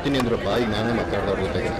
ಬರ್ತೀನಿ ಅಂದ್ರಪ್ಪ ಈಗ ನಾನೇ ಮಾತಾಡ್ದವ್ರ ಜೊತೆಗೆ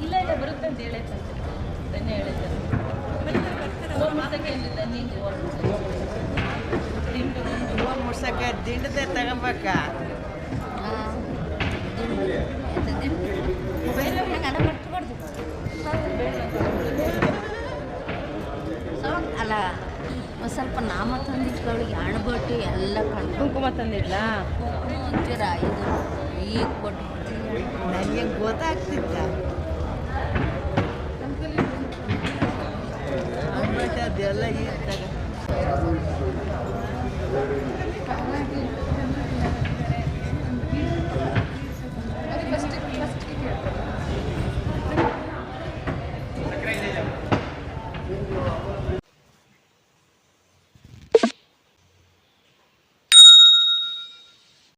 ಇಲ್ಲ ಇಲ್ಲ ಬರುತ್ತೆ ಅಂತ ಹೇಳೈತಂತೆ ಬೆನ್ನೆ ಹೇಳಿದ್ದೆ ಫೋನ್ ಮಾಡ್ಸಕ್ಕೆ ಏನಿಲ್ಲ ನೀನು ದಿಂಡು ಹೂವು ಮುಡ್ಸಕ್ಕೆ ದಿಂಡದೆ ತಗೋಬೇಕ ಅಲ್ಲ ಒಂದು ಸ್ವಲ್ಪ ನಾಮ ತಂದಿಟ್ಕೊಳ್ಳಿ ಅಣಬಟ್ಟು ಎಲ್ಲ ಕಣ್ಣು ಕುಂಕುಮ ತಂದಿಡ್ಲಾ ಅಂತೀರ ಇದು ಈಗ ಕೊಟ್ಟು ನನಗೆ ಗೊತ್ತಾಗ್ತಿದ್ದ ಬಟ್ ಅದೆಲ್ಲ ಈಗ